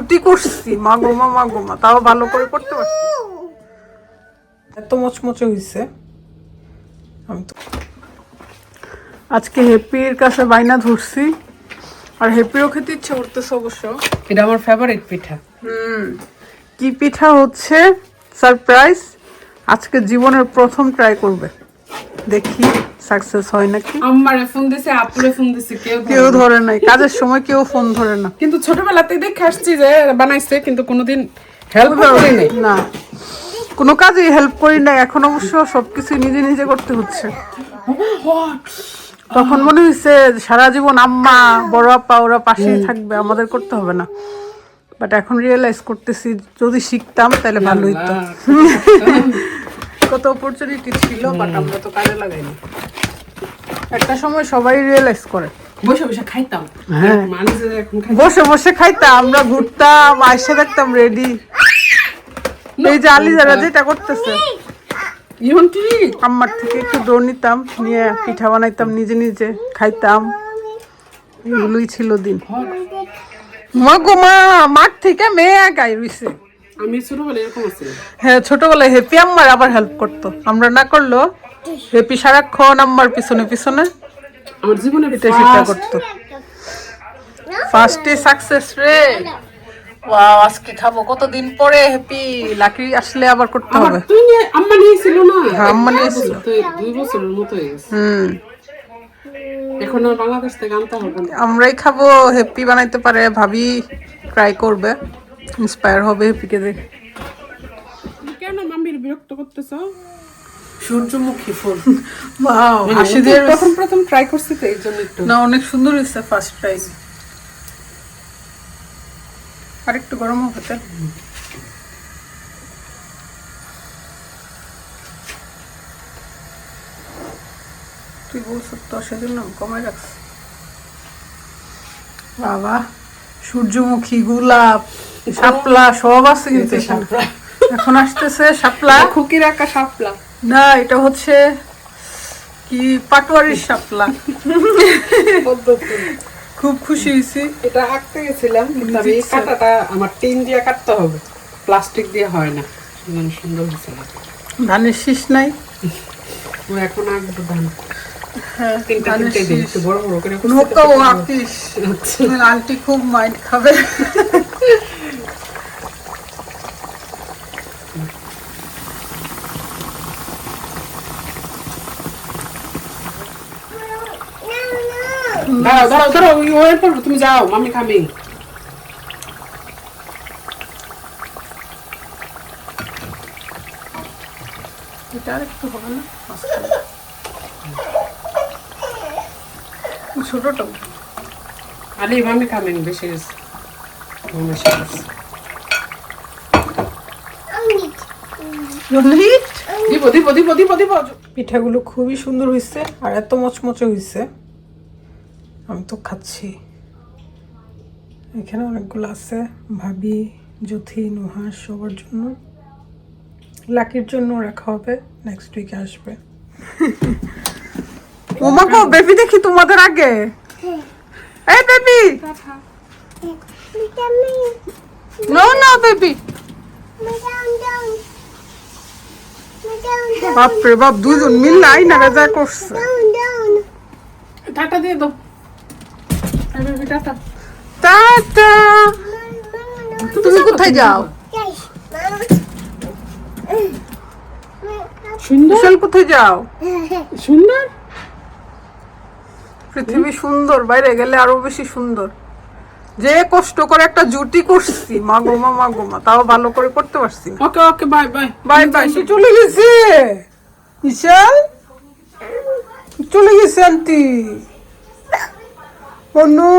জুটি করছি। মা গো মা মা গো মা তাও ভালো করে করতে পারছি। এত মচমচে হয়েছে আমি তো আজকে হেপির কাছে বাইনা ধরছি। আর হেপিও খেতে ইচ্ছে করতেছে অবশ্য। এটা আমার ফেভারিট পিঠা। হুম। কি পিঠা হচ্ছে? সারপ্রাইজ আজকে জীবনের প্রথম ট্রাই করবে। দেখি সাকসেস হয় নাকি আমারে ফোন দিছে আপুরে ফোন দিছে কেউ কেউ ধরে নাই কাজের সময় কেউ ফোন ধরে না কিন্তু ছোটবেলাতে দেখে আসছি যে বানাইছে কিন্তু কোনোদিন হেল্প করি নাই না কোনো কাজে হেল্প করি না এখন অবশ্য সবকিছু নিজে নিজে করতে হচ্ছে তখন মনে হয়েছে সারা জীবন আম্মা বড় আপা ওরা পাশেই থাকবে আমাদের করতে হবে না বাট এখন রিয়েলাইজ করতেছি যদি শিখতাম তাহলে ভালো হতো কত অপরচুনিটি ছিল বাট আমরা তো কাজে লাগাইনি। একটা সময় সবাই রিয়েলাইজ করে। বসে বসে খাইতাম। হ্যাঁ। বসে বসে খাইতাম আমরা ঘুরতাম আইসা দেখতাম রেডি এই যে আলি যারা যেটা করতেছে। আম্মার থেকে একটু দৌড় নিতাম নিয়ে পিঠা বানাইতাম নিজে নিজে খাইতাম। এগুলোই ছিল দিন। মা গো মা মাঠ থেকে মেয়ে একাই রইছে। আমি ছোটবেলায় এরকম হ্যাঁ ছোটবেলায় হেপি আম্মার আবার হেল্প করতো। আমরা না করল হেপি সারাক্ষণ আম্মার পিছনে পিছনে। আমার জীবনে এটা সেটা করতো। ফার্স্টে সাকসেস রে। ওয়াও আজকে খাব। কতদিন পরে হ্যাপি লাকি আসলে আবার করতে হবে? তুই আম্মা নিয়েছিল না? হ্যাঁ, আম্মা নিয়েছিল। দুই বছরের মতো হয়ে গেছে। হুম। এখন আর বাংলাদেশ থেকে আনতে হবে আমরাই খাব হ্যাপি বানাইতে পারে ভাবি ট্রাই করবে। ইন্সপায়ার হবে হ্যাপিকে দেখে। কেন মাম্মির বিরক্ত করতেছ? সূর্যমুখী ফুল। ওয়াও হাসি দিয়ে প্রথম প্রথম ট্রাই করছি তো এই জন্য একটু। না অনেক সুন্দর হয়েছে ফার্স্ট আর একটু গরম হবে তেল তুই বলছো তো সেজন্য কমাই রাখছি। বাবা সূর্যমুখী গোলাপ। শাপলা সব আছে কিন্তু এখানে। এখন আসতেছে শাপলা। খুকির সাপলা না এটা হচ্ছে কি পাটোয়ারির শাপলা। খুব খুশি হয়েছি। এটা আঁকতে গেছিলাম কিন্তু আমি এই কাটাটা আমার টিন দিয়ে কাটতে হবে। প্লাস্টিক দিয়ে হয় না। সেজন্য সুন্দর ধানের শীষ নাই? ও এখন আঁকবো ধান। হ্যাঁ আচ্ছা। আন্টি খুব মাইন্ড খাবে। দাঁড়াও দাঁড়াও দাঁড়াও ওয়েট করো তুমি যাও মামি এটা একটু হবে না? ছোটটা মামি বেশি দিব পিঠাগুলো খুবই সুন্দর হয়েছে আর এত মচমচে হয়েছে আমি তো খাচ্ছি। এখানে অনেকগুলো আছে ভাবি জ্যোথি নুহাস সবার জন্য। লাকির জন্য রাখা হবে নেক্সট উইকে আসবে। ওমাকো বেবি দেখি তোমাদের আগে। এই বেবি! No no baby. বাপরে বাপ দুজন মিললে আইনা রাজা করছে। টাটা দিয়ে দাও। টাটা তুমি কোথায় যাও সুন্দর বিশাল কোথায় যাও সুন্দর পৃথিবী সুন্দর বাইরে গেলে আরও বেশি সুন্দর। যে কষ্ট করে একটা জুটি করছি মা গো মা মা গো মা তাও ভালো করে করতে পারছি okay okay bye bye. Bye bye সে চলে গেছে। বিশাল চলে গেছে আন্টি। ও নো